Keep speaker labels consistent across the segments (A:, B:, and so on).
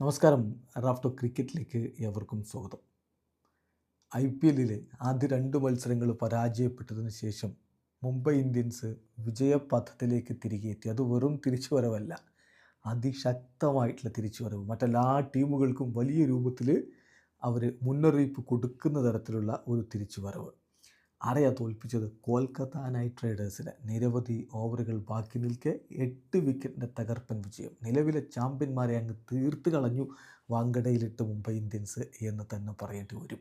A: നമസ്കാരം. റാഫ്റ്റോ ക്രിക്കറ്റിലേക്ക് ഏവർക്കും സ്വാഗതം. ഐ പി എല്ലിലെ ആദ്യ രണ്ട് മത്സരങ്ങൾ പരാജയപ്പെട്ടതിന് ശേഷം മുംബൈ ഇന്ത്യൻസ് വിജയപഥത്തിലേക്ക് തിരികെ എത്തി. അത് വെറും തിരിച്ചുവരവല്ല അതിശക്തമായിട്ടുള്ള തിരിച്ചുവരവ്. മറ്റെല്ലാ ടീമുകൾക്കും വലിയ രൂപത്തിൽ അവർ മുന്നറിയിപ്പ് കൊടുക്കുന്ന തരത്തിലുള്ള ഒരു തിരിച്ചുവരവ്. ആരെയാ തോൽപ്പിച്ചത് കൊൽക്കത്ത നൈറ്റ് റൈഡേഴ്സിന് നിരവധി ഓവറുകൾ ബാക്കി നിൽക്കെ എട്ട് വിക്കറ്റിന്റെ തകർപ്പൻ വിജയം. നിലവിലെ ചാമ്പ്യന്മാരെ അങ്ങ് തീർത്ത് കളഞ്ഞു. വാങ്കടയിലിട്ട് മുംബൈ ഇന്ത്യൻസ് എന്ന് തന്നെ പറയേണ്ടി വരും.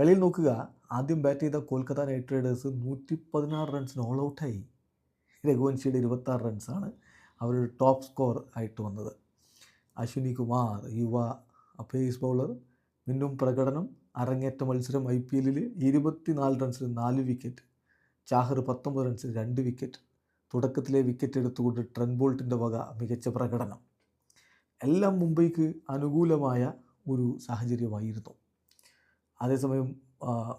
A: കളിയിൽ നോക്കുക. ആദ്യം ബാറ്റ് ചെയ്ത കൊൽക്കത്ത നൈറ്റ് റൈഡേഴ്സ് നൂറ്റി പതിനാറ് റൺസിന് ഓൾ ഔട്ടായി രഘുവൻഷിയുടെ ഇരുപത്താറ് റൺസാണ് അവരുടെ ടോപ്പ് സ്കോർ ആയിട്ട് വന്നത്. അശ്വിനി കുമാർ യുവ പേസ് ബൗളർ മിന്നും പ്രകടനം അരങ്ങേറ്റ മത്സരം ഐ പി എല്ലിൽ ഇരുപത്തിനാല് റൺസിന് നാല് വിക്കറ്റ് ചാഹർ പത്തൊമ്പത് റൺസിന് രണ്ട് വിക്കറ്റ് തുടക്കത്തിലെ വിക്കറ്റ് എടുത്തുകൊണ്ട് ട്രെൻ ബോൾട്ടിന്റെ വക മികച്ച പ്രകടനം. എല്ലാം മുംബൈക്ക് അനുകൂലമായ ഒരു സാഹചര്യമായിരുന്നു. അതേസമയം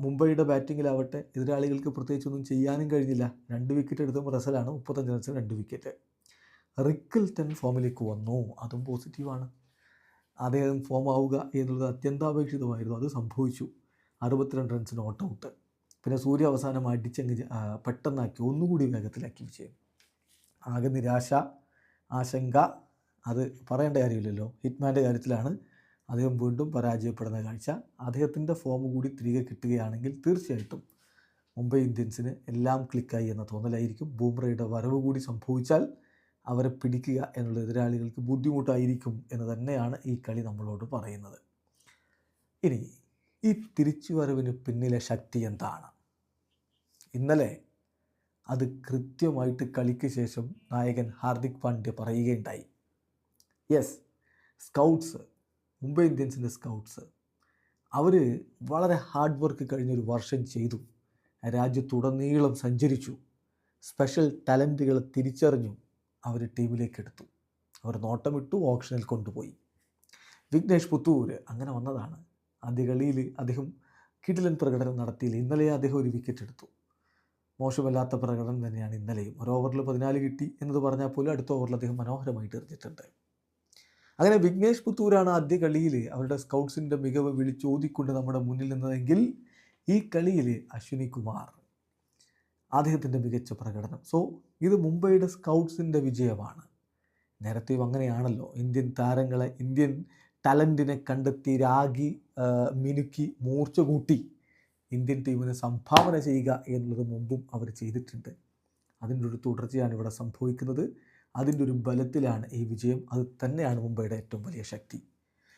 A: മുംബൈയുടെ ബാറ്റിങ്ങിലാവട്ടെ എതിരാളികൾക്ക് പ്രത്യേകിച്ചൊന്നും ചെയ്യാനും കഴിഞ്ഞില്ല. രണ്ട് വിക്കറ്റ് എടുത്തും റസലാണ് മുപ്പത്തഞ്ച് റൺസിന് രണ്ട് വിക്കറ്റ് റിക്കിൾട്ടൺ ഫോമിലേക്ക് വന്നു. അതും പോസിറ്റീവാണ് അദ്ദേഹം ഫോം ആവുക എന്നുള്ളത് അത്യന്താപേക്ഷിതമായിരുന്നു. അത് സംഭവിച്ചു. അറുപത്തിരണ്ട് റൺസിന് ഓട്ട് ഔട്ട് പിന്നെ സൂര്യ അവസാനം അടിച്ചങ്ങ് പെട്ടെന്നാക്കി ഒന്നുകൂടി വേഗത്തിലാക്കി വിജയം. ആകെ നിരാശ ആശങ്ക അത് പറയേണ്ട കാര്യമില്ലല്ലോ. ഹിറ്റ്മാന്റെ കാര്യത്തിലാണ് അദ്ദേഹം വീണ്ടും പരാജയപ്പെടുന്ന കാഴ്ച. അദ്ദേഹത്തിന്റെ ഫോം കൂടി തിരികെ കിട്ടുകയാണെങ്കിൽ തീർച്ചയായിട്ടും മുംബൈ ഇന്ത്യൻസിന് എല്ലാം ക്ലിക്കായി എന്ന തോന്നലായിരിക്കും. ബൂംറയുടെ വരവ് കൂടി സംഭവിച്ചാൽ അവരെ പിടിക്കുക എന്നുള്ള എതിരാളികൾക്ക് ബുദ്ധിമുട്ടായിരിക്കും എന്ന് തന്നെയാണ് ഈ കളി നമ്മളോട് പറയുന്നത്. ഇനി ഈ തിരിച്ചുവരവിന് പിന്നിലെ ശക്തി എന്താണ്? ഇന്നലെ അത് കൃത്യമായിട്ട് കളിക്ക് ശേഷം നായകൻ ഹാർദിക് പാണ്ഡ്യ പറയുകയുണ്ടായി. യെസ് സ്കൗട്ട്സ് മുംബൈ ഇന്ത്യൻസിന്റെ സ്കൗട്ട്സ് അവർ വളരെ ഹാർഡ് വർക്ക് കഴിഞ്ഞൊരു വർഷം ചെയ്തു. രാജ്യത്തുടനീളം സഞ്ചരിച്ചു. സ്പെഷ്യൽ ടാലന്റുകളെ തിരിച്ചറിഞ്ഞു. അവർ ടീമിലേക്ക് എടുത്തു. അവർ നോട്ടമിട്ടു ഓപ്ഷനിൽ കൊണ്ടുപോയി. വിഘ്നേഷ് പുത്തൂർ അങ്ങനെ വന്നതാണ്. ആദ്യ കളിയിൽ അദ്ദേഹം കിടിലൻ പ്രകടനം നടത്തിയില്ല. ഇന്നലെ അദ്ദേഹം ഒരു വിക്കറ്റ് എടുത്തു. മോശമല്ലാത്ത പ്രകടനം തന്നെയാണ് ഇന്നലെയും. ഒരു ഓവറിൽ പതിനാല് കിട്ടി എന്നത് പറഞ്ഞാൽ പോലും അടുത്ത ഓവറിൽ അദ്ദേഹം മനോഹരമായിട്ട് എറിഞ്ഞിട്ടുണ്ട് അങ്ങനെ വിഘ്നേഷ് പുത്തൂരാണ് ആദ്യ കളിയിൽ അവരുടെ സ്കൗട്ട്സിന്റെ മികവ് വിളിച്ചോതിക്കൊണ്ട് നമ്മുടെ മുന്നിൽ നിന്നതെങ്കിൽ ഈ കളിയിൽ അശ്വിനി കുമാർ അദ്ദേഹത്തിന്റെ മികച്ച പ്രകടനം. സോ ഇത് മുംബൈയുടെ സ്കൗട്ട്സിന്റെ വിജയമാണ്. നേരത്തെയും അങ്ങനെയാണല്ലോ. ഇന്ത്യൻ താരങ്ങളെ ഇന്ത്യൻ ടാലന്റിനെ കണ്ടെത്തി രാഗി മിനുക്കി മൂർച്ച കൂട്ടി ഇന്ത്യൻ ടീമിന് സംഭാവന ചെയ്യുക എന്നുള്ളത് മുമ്പും അവർ ചെയ്തിട്ടുണ്ട്. അതിന്റെ ഒരു തുടർച്ചയാണ് ഇവിടെ സംഭവിക്കുന്നത്. അതിന്റെ ഒരു ബലത്തിലാണ് ഈ വിജയം. അത് തന്നെയാണ് മുംബൈയുടെ ഏറ്റവും വലിയ ശക്തി.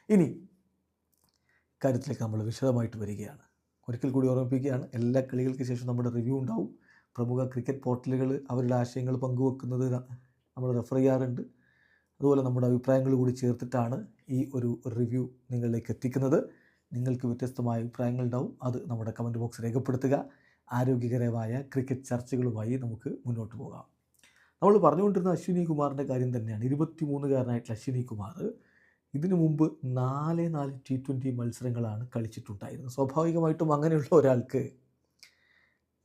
A: ഇനി കാര്യത്തിലേക്ക് നമ്മൾ വിശദമായിട്ട് വരികയാണ്. ഒരിക്കൽ കൂടി ഓർമ്മിപ്പിക്കുകയാണ്. എല്ലാ കളികൾക്ക് ശേഷം നമ്മുടെ റിവ്യൂ ഉണ്ടാവും. പ്രമുഖ ക്രിക്കറ്റ് പോർട്ടലുകൾ അവരുടെ ആശയങ്ങൾ പങ്കുവെക്കുന്നത് നമ്മൾ റെഫർ ചെയ്യാറുണ്ട്. അതുപോലെ നമ്മുടെ അഭിപ്രായങ്ങൾ കൂടി ചേർത്തിട്ടാണ് ഈ ഒരു റിവ്യൂ നിങ്ങളിലേക്ക് എത്തിക്കുന്നത്. നിങ്ങൾക്ക് വ്യത്യസ്തമായ അഭിപ്രായങ്ങൾ ഉണ്ടാവും. അത് നമ്മുടെ കമന്റ് ബോക്സ് രേഖപ്പെടുത്തുക. ആരോഗ്യകരമായ ക്രിക്കറ്റ് ചർച്ചകളുമായി നമുക്ക് മുന്നോട്ട് പോകാം. നമ്മൾ പറഞ്ഞുകൊണ്ടിരുന്ന അശ്വിനി കുമാറിന്റെ കാര്യം തന്നെയാണ്. ഇരുപത്തിമൂന്നുകാരനായിട്ടുള്ള അശ്വിനി കുമാർ ഇതിനു മുമ്പ് നാല് നാല് ടി ട്വന്റി മത്സരങ്ങളാണ് കളിച്ചിട്ടുണ്ടായിരുന്നത്. സ്വാഭാവികമായിട്ടും അങ്ങനെയുള്ള ഒരാൾക്ക്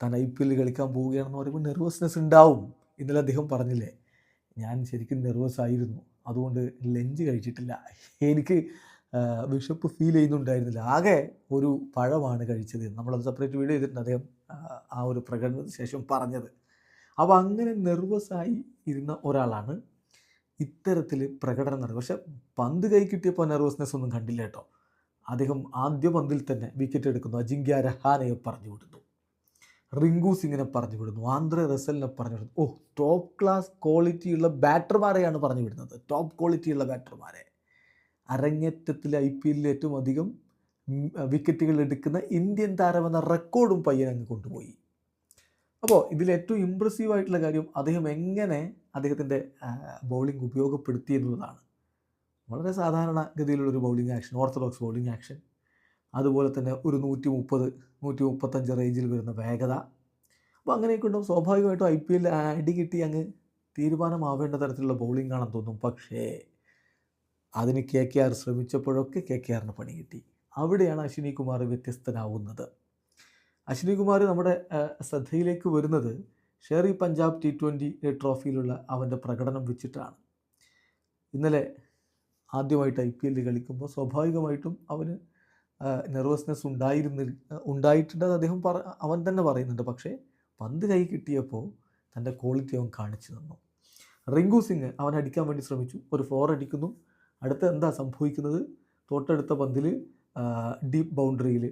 A: താൻ ഐ പി എല്ലിൽ കളിക്കാൻ പോവുകയാണെന്ന് പറയുമ്പോൾ നെർവസ്നെസ് ഉണ്ടാവും ഇന്നലെ അദ്ദേഹം പറഞ്ഞില്ലേ. ഞാൻ ശരിക്കും നെർവസ് ആയിരുന്നു. അതുകൊണ്ട് ലഞ്ച് കഴിച്ചിട്ടില്ല. എനിക്ക് വിഷപ്പ് ഫീൽ ചെയ്യുന്നുണ്ടായിരുന്നില്ല. ആകെ ഒരു പഴമാണ് കഴിച്ചത്. നമ്മളത് സെപ്പറേറ്റ് വീഡിയോ ചെയ്തിട്ടുണ്ട് അദ്ദേഹം ആ, ഒരു പ്രകടനത്തിന് ശേഷം പറഞ്ഞത്. അപ്പോൾ അങ്ങനെ നെർവസായി ഇരുന്ന ഒരാളാണ് ഇത്തരത്തിൽ പ്രകടനം നടത്തുക പക്ഷെ പന്ത് കൈ കിട്ടിയപ്പോൾ നെർവസ്നെസ് ഒന്നും കണ്ടില്ല കേട്ടോ. അദ്ദേഹം ആദ്യ പന്തിൽ തന്നെ വിക്കറ്റ് എടുക്കുന്നു. അജിങ്ക്യ രഹാനയെ പറഞ്ഞു വിടുന്നു റിങ്കു സിംഗിനെ പറഞ്ഞു വിടുന്നു. ആന്ധ്ര റസലിനെ പറഞ്ഞു വിടുന്നു. ഓ ടോപ്പ് ക്ലാസ് ക്വാളിറ്റിയുള്ള ബാറ്റർമാരെയാണ് പറഞ്ഞു വിടുന്നത്. ടോപ്പ് ക്വാളിറ്റിയുള്ള ബാറ്റർമാരെ അരങ്ങേറ്റത്തിലെ ഐ പി എല്ലിൽ ഏറ്റവും അധികം വിക്കറ്റുകൾ എടുക്കുന്ന ഇന്ത്യൻ താരമെന്ന റെക്കോർഡും പയ്യൻ അങ്ങ് കൊണ്ടുപോയി. അപ്പോൾ ഇതിൽ ഏറ്റവും ഇമ്പ്രസീവ് ആയിട്ടുള്ള കാര്യം അദ്ദേഹം എങ്ങനെ അദ്ദേഹത്തിന്റെ ബൗളിംഗ് ഉപയോഗപ്പെടുത്തി എന്നുള്ളതാണ്. വളരെ സാധാരണ ഗതിയിലുള്ളൊരു bowling action orthodox bowling action അതുപോലെ തന്നെ ഒരു നൂറ്റി മുപ്പത് നൂറ്റി മുപ്പത്തഞ്ച് റേഞ്ചിൽ വരുന്ന വേഗത. അപ്പോൾ അങ്ങനെയൊക്കെ ഉണ്ടാവും. സ്വാഭാവികമായിട്ടും ഐ പി എല്ലിൽ അടി കിട്ടി അങ്ങ് തീരുമാനമാവേണ്ട തരത്തിലുള്ള ബൗളിംഗ് ആണെന്ന് തോന്നും. പക്ഷേ അതിന് കെ കെ ആർ ശ്രമിച്ചപ്പോഴൊക്കെ കെ കെ ആറിന് പണി കിട്ടി. അവിടെയാണ് അശ്വിനി കുമാർ വ്യത്യസ്തനാവുന്നത്. അശ്വിനി കുമാർ നമ്മുടെ ശ്രദ്ധയിലേക്ക് വരുന്നത് ഷെറി പഞ്ചാബ് ടി ട്വന്റി ട്രോഫിയിലുള്ള അവന്റെ പ്രകടനം വെച്ചിട്ടാണ്. ഇന്നലെ ആദ്യമായിട്ട് ഐ പി എല്ലിൽ കളിക്കുമ്പോൾ സ്വാഭാവികമായിട്ടും അവന് നെർവസ്നെസ് ഉണ്ടായിരുന്നി ഉണ്ടായിട്ടുണ്ടെന്ന് അദ്ദേഹം പറ അവൻ തന്നെ പറയുന്നുണ്ട്. പക്ഷേ പന്ത് കൈ കിട്ടിയപ്പോൾ തന്റെ ക്വാളിറ്റി അവൻ കാണിച്ചു തന്നു. റിങ്കു സിംഗ് അവൻ അടിക്കാൻ വേണ്ടി ശ്രമിച്ചു. ഒരു ഫോർ അടിക്കുന്നു. അടുത്ത എന്താ സംഭവിക്കുന്നത്? തൊട്ടടുത്ത പന്തിൽ ഡീപ്പ് ബൗണ്ടറിയിൽ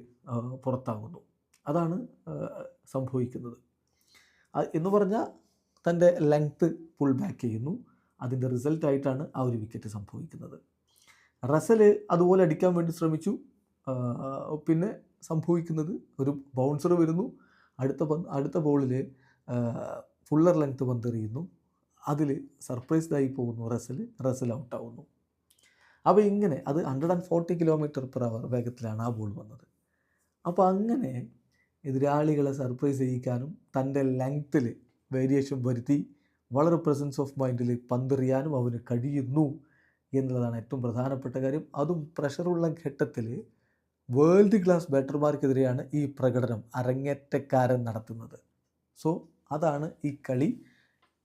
A: പുറത്താകുന്നു. അതാണ് സംഭവിക്കുന്നത്. എന്ന് പറഞ്ഞാൽ തന്റെ ലെങ്ത്ത് പുൾ ബാക്ക് ചെയ്യുന്നു. അതിന്റെ റിസൾട്ടായിട്ടാണ് ആ ഒരു വിക്കറ്റ് സംഭവിക്കുന്നത്. റസൽ അതുപോലെ അടിക്കാൻ വേണ്ടി ശ്രമിച്ചു. പിന്നെ സംഭവിക്കുന്നത് ഒരു ബൗൺസർ വരുന്നു. അടുത്ത പന്ത് അടുത്ത ബോളിൽ ഫുള്ളർ ലെങ്ത്ത് പന്തെറിയുന്നു. അതിൽ സർപ്രൈസ്ഡായി പോകുന്നു റസൽ റസൽ ഔട്ടാവുന്നു അപ്പോൾ ഇങ്ങനെ അത് hundred and forty kilometre per hour വേഗത്തിലാണ് ആ ബോൾ വന്നത്. അപ്പോൾ അങ്ങനെ എതിരാളികളെ സർപ്രൈസ് ചെയ്യിക്കാനും തന്റെ ലെങ്ത്തിൽ വേരിയേഷൻ വരുത്തി വളരെ പ്രസൻസ് ഓഫ് മൈൻഡിൽ പന്തെറിയാനും അവന് കഴിയുന്നു എന്നുള്ളതാണ് ഏറ്റവും പ്രധാനപ്പെട്ട കാര്യം. അതും പ്രഷറുള്ള ഘട്ടത്തിൽ വേൾഡ് ക്ലാസ് ബാറ്റർമാർക്കെതിരെയാണ് ഈ പ്രകടനം അരങ്ങേറ്റക്കാരൻ നടത്തുന്നത്. സോ അതാണ് ഈ കളി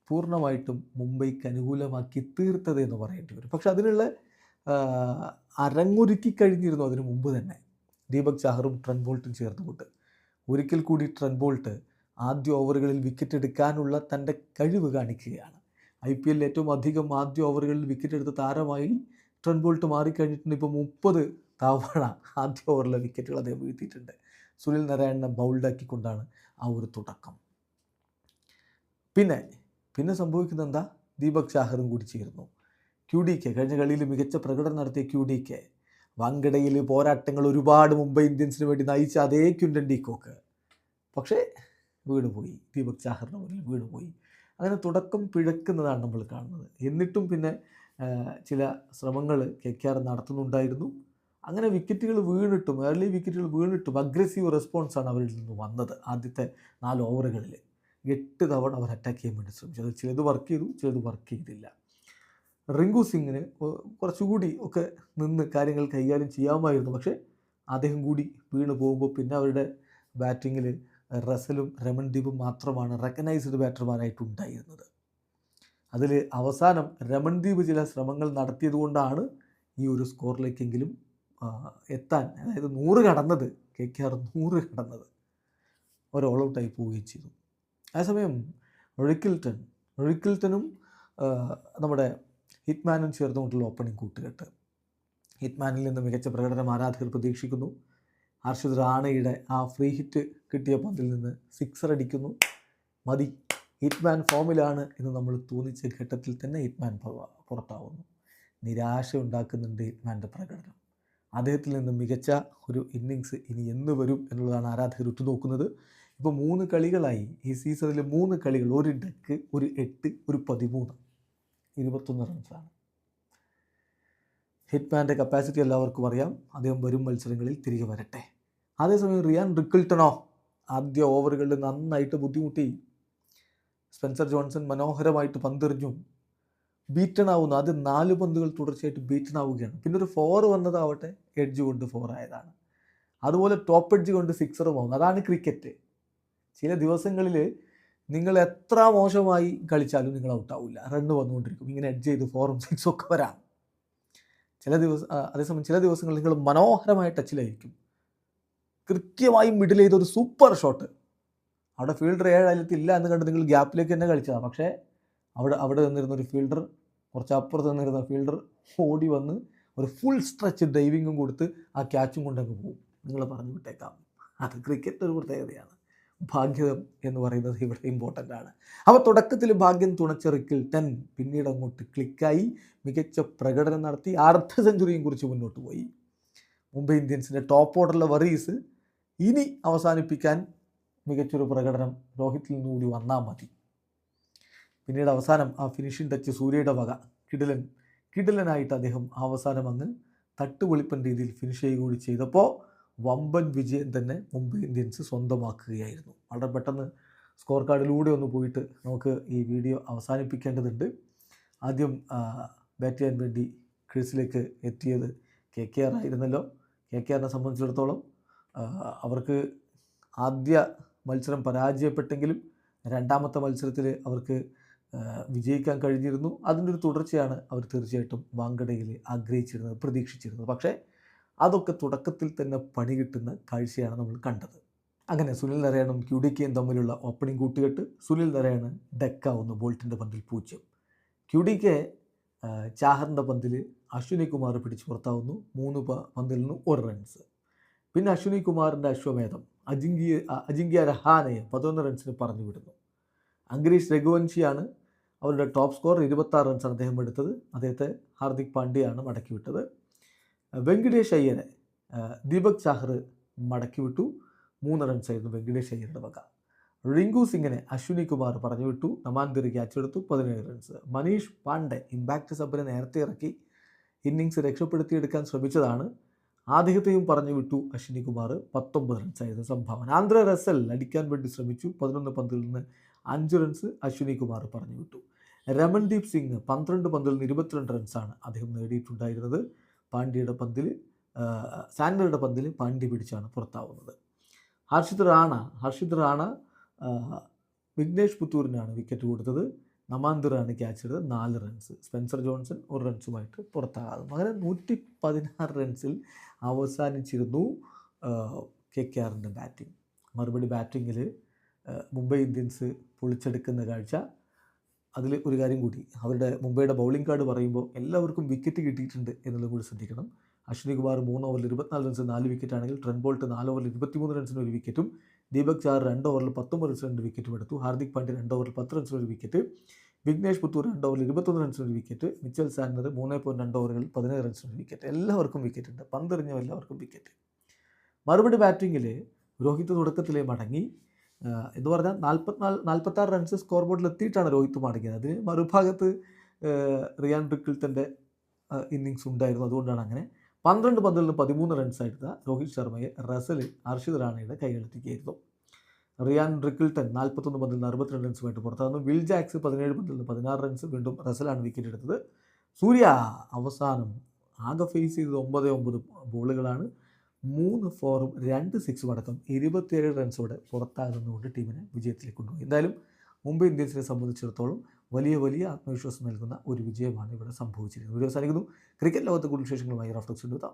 A: പൂർണമായിട്ടും മുംബൈക്ക് അനുകൂലമാക്കി തീർത്തത് എന്ന് പറയേണ്ടി വരും. പക്ഷെ അതിനുള്ള അരങ്ങൊരുക്കി കഴിഞ്ഞിരുന്നു അതിനു മുമ്പ് തന്നെ. ദീപക് ചാഹറും ട്രെൻ ബോൾട്ടും ചേർന്നുകൊണ്ട്. ഒരിക്കൽ കൂടി ട്രെൻ ബോൾട്ട് ആദ്യ ഓവറുകളിൽ വിക്കറ്റ് എടുക്കാനുള്ള തന്റെ കഴിവ് കാണിക്കുകയാണ്. ഐ പി എല്ലിൽ ഏറ്റവും അധികം ആദ്യ ഓവറുകളിൽ വിക്കറ്റ് എടുത്ത താരമായി ട്രെൻ ബോൾട്ട് മാറിക്കഴിഞ്ഞിട്ടുണ്ട്. ഇപ്പോൾ മുപ്പത് തവണ ആദ്യ ഓവറിലെ വിക്കറ്റുകൾ അദ്ദേഹം വീഴ്ത്തിയിട്ടുണ്ട്. സുനിൽ നാരായണനെ ബൗൾഡാക്കിക്കൊണ്ടാണ് ആ ഒരു തുടക്കം. പിന്നെ പിന്നെ സംഭവിക്കുന്നത് എന്താ? ദീപക് ചാഹറും കൂടി ചേർന്നു ക്യു ഡി കെ കഴിഞ്ഞ കളിയിൽ മികച്ച പ്രകടനം നടത്തിയ ക്യു ഡി കെ വങ്കടയിൽ പോരാട്ടങ്ങൾ ഒരുപാട് മുംബൈ ഇന്ത്യൻസിന് വേണ്ടി നയിച്ച അതേ ക്യുൻഡൻ ഡീകോക്ക്. പക്ഷേ വീണുപോയി. ദീപക് ചാഹറിന് മുന്നിൽ വീണുപോയി. അങ്ങനെ തുടക്കം പിഴക്കുന്നതാണ് നമ്മൾ കാണുന്നത്. എന്നിട്ടും പിന്നെ ചില ശ്രമങ്ങൾ കെ കെ ആർ നടത്തുന്നുണ്ടായിരുന്നു. അങ്ങനെ വിക്കറ്റുകൾ വീണിട്ടും ഏർലി വിക്കറ്റുകൾ വീണിട്ടും അഗ്രസീവ് റെസ്പോൺസാണ് അവരിൽ നിന്ന് വന്നത് ആദ്യത്തെ നാല് ഓവറുകളിൽ എട്ട് തവണ അവർ അറ്റാക്ക് ചെയ്യാൻ വേണ്ടി ശ്രമിച്ചു. അത് ചിലത് വർക്ക് ചെയ്തു ചിലത് വർക്ക് ചെയ്തില്ല. റിങ്കു സിംഗിന് കുറച്ചുകൂടി ഒക്കെ നിന്ന് കാര്യങ്ങൾ കൈകാര്യം ചെയ്യാമായിരുന്നു. പക്ഷേ അദ്ദേഹം കൂടി വീണ് പോകുമ്പോൾ പിന്നെ അവരുടെ ബാറ്റിങ്ങിൽ റസലും രമൺദീപും മാത്രമാണ് റെക്കഗ്നൈസ്ഡ് ബാറ്റർമാരായിട്ട് ഉണ്ടായിരുന്നത് അതിൽ അവസാനം രമൺദീപ് ചില ശ്രമങ്ങൾ നടത്തിയതുകൊണ്ടാണ് ഈ ഒരു സ്കോറിലേക്കെങ്കിലും എത്താൻ അതായത് നൂറ് കടന്നത് കെ കെ ആർ നൂറ് കടന്നത് ഒരു ഓൾ ഔട്ടായി പോവുകയും ചെയ്തു. അതേസമയം റൊഴിക്കിൽട്ടൺ റൊഴിക്കിൽട്ടനും നമ്മുടെ ഹിറ്റ്മാനും ചേർന്നുകൊണ്ടുള്ള ഓപ്പണിംഗ് കൂട്ടുകെട്ട്. ഹിറ്റ്മാനിൽ നിന്ന് മികച്ച പ്രകടനം ആരാധകർ പ്രതീക്ഷിക്കുന്നു. ഹർഷിത് റാണയുടെ ആ ഫ്രീ ഹിറ്റ് കിട്ടിയ പന്തിൽ നിന്ന് സിക്സർ അടിക്കുന്നു. മതി ഹിറ്റ്മാൻ ഫോമിലാണ് എന്ന് നമ്മൾ തോന്നിച്ച ഘട്ടത്തിൽ തന്നെ ഹിറ്റ്മാൻ പുറ- പുറത്താവുന്നു. നിരാശ ഉണ്ടാക്കുന്നുണ്ട് ഹിറ്റ്മാന്റെ പ്രകടനം. അദ്ദേഹത്തിൽ നിന്ന് മികച്ച ഒരു ഇന്നിങ്സ് ഇനി എന്ന് വരും എന്നുള്ളതാണ് ആരാധകർ ഉറ്റുനോക്കുന്നത്. ഇപ്പോൾ മൂന്ന് കളികളായി. ഈ സീസണിൽ മൂന്ന് കളികൾ. ഒരു ഡെക്ക് ഒരു എട്ട് ഒരു പതിമൂന്ന്. ഇരുപത്തൊന്ന് റൺസാണ് ഹിറ്റ്മാന്റെ കപ്പാസിറ്റി എല്ലാവർക്കും അറിയാം. അദ്ദേഹം വരും മത്സരങ്ങളിൽ തിരികെ വരട്ടെ. അതേസമയം റിയാൻ റിക്കിൾട്ടണോ? ആദ്യ ഓവറുകളിൽ നന്നായിട്ട് ബുദ്ധിമുട്ടി. സ്പെൻസർ ജോൺസൺ മനോഹരമായിട്ട് പന്തെറിഞ്ഞു. ബീറ്റൺ ആവുന്നു. ആദ്യം നാല് പന്തുകൾ തുടർച്ചയായിട്ട് ബീറ്റൺ ആവുകയാണ്. പിന്നെ ഒരു ഫോർ വന്നതാവട്ടെ എഡ്ജ് കൊണ്ട് ഫോർ ആയതാണ്. അതുപോലെ ടോപ്പ് എഡ്ജ് കൊണ്ട് സിക്സറും ആവുന്നു. അതാണ് ക്രിക്കറ്റ് ചില ദിവസങ്ങളിൽ നിങ്ങൾ എത്ര മോശമായി കളിച്ചാലും നിങ്ങൾ ഔട്ട് ആവില്ല. റണ്ണ് വന്നുകൊണ്ടിരിക്കും. ഇങ്ങനെ എഡ്ജ് ചെയ്ത് ഫോറും സിക്സും ഒക്കെ വരാം. ചില ദിവസം അതേസമയം ചില ദിവസങ്ങളിൽ നിങ്ങൾ മനോഹരമായ ടച്ചിലായിരിക്കും കൃത്യമായി മിഡിൽ ചെയ്ത ഒരു സൂപ്പർ ഷോട്ട് അവിടെ ഫീൽഡർ ഏഴായിരത്തി ഇല്ല എന്ന് കണ്ട് നിങ്ങൾ ഗ്യാപ്പിലേക്ക് തന്നെ കളിച്ചതാണ് പക്ഷേ അവിടെ അവിടെ നിന്നിരുന്ന ഒരു ഫീൽഡർ കുറച്ച് അപ്പുറത്ത് നിന്നിരുന്ന ഫീൽഡർ ഓടി വന്ന് ഒരു ഫുൾ സ്ട്രെച്ച് ഡൈവിങ്ങും കൊടുത്ത് ആ ക്യാച്ചും കൊണ്ടങ്ങ് പോകും. നിങ്ങൾ പറഞ്ഞു വിട്ടേക്കാം. അത് ക്രിക്കറ്റ് ഒരു പ്രത്യേകതയാണ്. ഭാഗ്യം എന്ന് പറയുന്നത് ഇവിടെ ഇമ്പോർട്ടന്റ് ആണ്. അപ്പോൾ തുടക്കത്തിൽ ഭാഗ്യം തുണച്ചെറുക്കിൽ തൻ പിന്നീട് അങ്ങോട്ട് ക്ലിക്കായി മികച്ച പ്രകടനം നടത്തി. അർദ്ധ സെഞ്ചുറിയും കുറിച്ച് മുന്നോട്ട് പോയി. മുംബൈ ഇന്ത്യൻസിന്റെ ടോപ്പ് ഓർഡറിലെ വറീസ് ഇനി അവസാനിപ്പിക്കാൻ മികച്ചൊരു പ്രകടനം രോഹിത്തിൽ നിന്നുകൂടി വന്നാൽ മതി. പിന്നീട് അവസാനം ആ ഫിനിഷിംഗ് ടച്ച് സൂര്യയുടെ വക. കിടിലൻ കിടിലനായിട്ട് അദ്ദേഹം അവസാനം അങ്ങ് തട്ടുപൊളിപ്പൻ രീതിയിൽ ഫിനിഷ് ചെയ്യുക കൂടി ചെയ്തപ്പോൾ വമ്പൻ വിജയം തന്നെ മുംബൈ ഇന്ത്യൻസ് സ്വന്തമാക്കുകയായിരുന്നു. വളരെ പെട്ടെന്ന് സ്കോർ കാർഡിലൂടെ ഒന്ന് പോയിട്ട് നമുക്ക് ഈ വീഡിയോ അവസാനിപ്പിക്കേണ്ടതുണ്ട്. ആദ്യം ബാറ്റ് ചെയ്യാൻ വേണ്ടി ക്രീസിലേക്ക് എത്തിയത് കെ കെ ആർ ആയിരുന്നല്ലോ. കെ കെ ആറിനെ സംബന്ധിച്ചിടത്തോളം അവർക്ക് ആദ്യ മത്സരം പരാജയപ്പെട്ടെങ്കിലും രണ്ടാമത്തെ മത്സരത്തിൽ അവർക്ക് വിജയിക്കാൻ കഴിഞ്ഞിരുന്നു. അതിന്റെ ഒരു തുടർച്ചയാണ് അവർ തീർച്ചയായിട്ടും വാങ്കടയിൽ ആഗ്രഹിച്ചിരുന്നത് പ്രതീക്ഷിച്ചിരുന്നത്. പക്ഷേ അതൊക്കെ തുടക്കത്തിൽ തന്നെ പണി കിട്ടുന്ന കാഴ്ചയാണ് നമ്മൾ കണ്ടത്. അങ്ങനെ സുനിൽ നാരായണും ക്യു ഡി കെയും തമ്മിലുള്ള ഓപ്പണിംഗ് കൂട്ടുകെട്ട് സുനിൽ നാരായണ് ഡെക്കാവുന്നു ബോൾട്ടിന്റെ പന്തിൽ പൂജ്യം. ക്യു ഡി കെ ചാഹറിന്റെ പന്തിൽ അശ്വിനി കുമാർ പിടിച്ച് പുറത്താവുന്നു. മൂന്ന് പന്തിൽ നിന്ന് ഒരു റൺസ്. പിന്നെ അശ്വിനി കുമാറിന്റെ അശ്വമേധം അജിങ്കിയ അജിങ്ക്യ രഹാനയെ പതിനൊന്ന് റൺസിന് പറഞ്ഞു വിടുന്നു. അങ്കരീഷ് രഘുവൻഷിയാണ് അവരുടെ ടോപ്പ് സ്കോർ ഇരുപത്താറ് റൺസാണ് അദ്ദേഹം എടുത്തത്. അദ്ദേഹത്തെ ഹാർദിക് പാണ്ഡ്യയാണ് മടക്കി വിട്ടത്. വെങ്കടേഷ് അയ്യനെ ദീപക് ചാഹർ മടക്കി വിട്ടു. മൂന്ന് റൺസായിരുന്നു വെങ്കടേഷ് അയ്യരുടെ വക. റിങ്കു സിംഗിനെ അശ്വിനി കുമാർ പറഞ്ഞു വിട്ടു. നമാന്തിരി ക്യാച്ച് എടുത്തു പതിനേഴ് റൺസ് മനീഷ് പാണ്ഡെ ഇമ്പാക്റ്റ് സബിനെ നേരത്തെ ഇറക്കി. ഇന്നിങ്സ് രക്ഷപ്പെടുത്തിയെടുക്കാൻ ശ്രമിച്ചതാണ്. ആദ്യത്തെയും പറഞ്ഞു വിട്ടു അശ്വിനി കുമാർ. പത്തൊമ്പത് റൺസായിരുന്നു സംഭാവന. ആന്ധ്ര റസൽ അടിക്കാൻ വേണ്ടി ശ്രമിച്ചു. പതിനൊന്ന് പന്തിൽ നിന്ന് അഞ്ച് റൺസ് അശ്വിനി കുമാർ പറഞ്ഞു വിട്ടു. രമൺദീപ് സിംഗ് പന്ത്രണ്ട് പന്തിൽ നിന്ന് ഇരുപത്തിരണ്ട് റൺസാണ് അദ്ദേഹം നേടിയിട്ടുണ്ടായിരുന്നത്. പാണ്ഡ്യയുടെ പന്തിൽ സാൻഡറുടെ പന്തിൽ പാണ്ഡ്യ പിടിച്ചാണ് പുറത്താവുന്നത്. ഹർഷിത് റാണ ഹർഷിത് റാണ വിഘ്നേഷ് പുത്തൂരിനാണ് വിക്കറ്റ് കൊടുത്തത്. നമാന്തിറാണ് ക്യാച്ച് എടുത്തത് നാല് റൺസ് സ്പെൻസർ ജോൺസൺ ഒരു റൺസുമായിട്ട് പുറത്താകുന്നു. അങ്ങനെ നൂറ്റി പതിനാറ് റൺസിൽ അവസാനിച്ചിരുന്നു കെ കെ ആറിന്റെ ബാറ്റിംഗ് മറുപടി ബാറ്റിങ്ങിൽ മുംബൈ ഇന്ത്യൻസ് പൊളിച്ചെടുക്കുന്ന കാഴ്ച. അതിൽ ഒരു കാര്യം കൂടി. അവരുടെ മുംബൈയുടെ ബൗളിംഗ് കാർഡ് പറയുമ്പോൾ എല്ലാവർക്കും വിക്കറ്റ് കിട്ടിയിട്ടുണ്ട് എന്നുള്ളത് കൂടി ശ്രദ്ധിക്കണം. അശ്വിനി കുമാർ മൂന്ന് ഓവറിൽ ഇരുപത്തിനാല് റൺസ് നാല് വിക്കറ്റ് ആണെങ്കിൽ ട്രെൻ ബോൾട്ട് നാല് ഓവറിൽ ഇരുപത്തിമൂന്ന് റൺസിന് ഒരു വിക്കറ്റും ദീപക് ചാർ രണ്ട് ഓവറിൽ പത്തൊമ്പത് റൺസ് രണ്ട് വിക്കറ്റും എടുത്തു. ഹാർദിക് പാണ്ഡ്യ രണ്ട് ഓവറിൽ പത്ത് റൺസിന് ഒരു വിക്കറ്റ് വിഘ്നേഷ് പുത്തൂർ രണ്ട് ഓവറിൽ ഇരുപത്തൊന്ന് റൺസിന് ഒരു വിക്കറ്റ് മിച്ചൽ സാൻഡർ മൂന്ന് പോയിന്റ് രണ്ട് ഓവറുകൾ പതിനേഴ് റൺസിന് ഒരു വിക്കറ്റ് എല്ലാവർക്കും വിക്കറ്റ് ഉണ്ട്. പന്തെറിഞ്ഞ എല്ലാവർക്കും വിക്കറ്റ് മറുപടി ബാറ്റിങ്ങിൽ രോഹിത് തുടക്കത്തിലേ മടങ്ങി. എന്ന് പറഞ്ഞാൽ നാൽപ്പത്തിനാല് നാൽപ്പത്താറ് റൺസ് സ്കോർ ബോർഡിൽ എത്തിയിട്ടാണ് രോഹിത് മടങ്ങിയത് അതിന് മറുഭാഗത്ത് റിയാൻ റിക്കിൾട്ടന്റെ ഇന്നിങ്സ് ഉണ്ടായിരുന്നു. അതുകൊണ്ടാണ് അങ്ങനെ പന്ത്രണ്ട് പന്തിൽ നിന്ന് പതിമൂന്ന് റൺസ് എടുത്ത രോഹിത് ശർമ്മയെ റസൽ അർഷിദ് റാണയുടെ കൈകളിലെത്തിക്കുകയായിരുന്നു റിയാൻ ബ്രിക്കിൾട്ടൻ നാൽപ്പത്തൊന്ന് പന്തിൽ നിന്ന് അറുപത്തിരണ്ട് റൺസുമായിട്ട് പുറത്താകുന്നു. വിൽ ജാക്സ് പതിനേഴ് പന്തിൽ നിന്ന് പതിനാറ് റൺസ് വീണ്ടും റസലാണ് വിക്കറ്റ് എടുത്തത്. സൂര്യ അവസാനം ആകെ ഫേസ് ചെയ്തത് ഒമ്പത് ഒമ്പത് ബോളുകളാണ്. മൂന്ന് ഫോറും രണ്ട് സിക്സും അടക്കം ഇരുപത്തിയേഴ് റൺസോടെ പുറത്താകുന്നതുകൊണ്ട് ടീമിനെ വിജയത്തിലേക്ക് കൊണ്ടുപോയി. എന്തായാലും മുംബൈ ഇന്ത്യൻസിനെ സംബന്ധിച്ചിടത്തോളം വലിയ വലിയ ആത്മവിശ്വാസം നൽകുന്ന ഒരു വിജയമാണ് ഇവിടെ സംഭവിച്ചിരിക്കുന്നത്. വീഡിയോ അവസാനിക്കുന്നു. ക്രിക്കറ്റ് ലോകത്തെ കൂടുതൽ വിശേഷങ്ങളുമായി റഫ്ലക്സ് എടുത്താം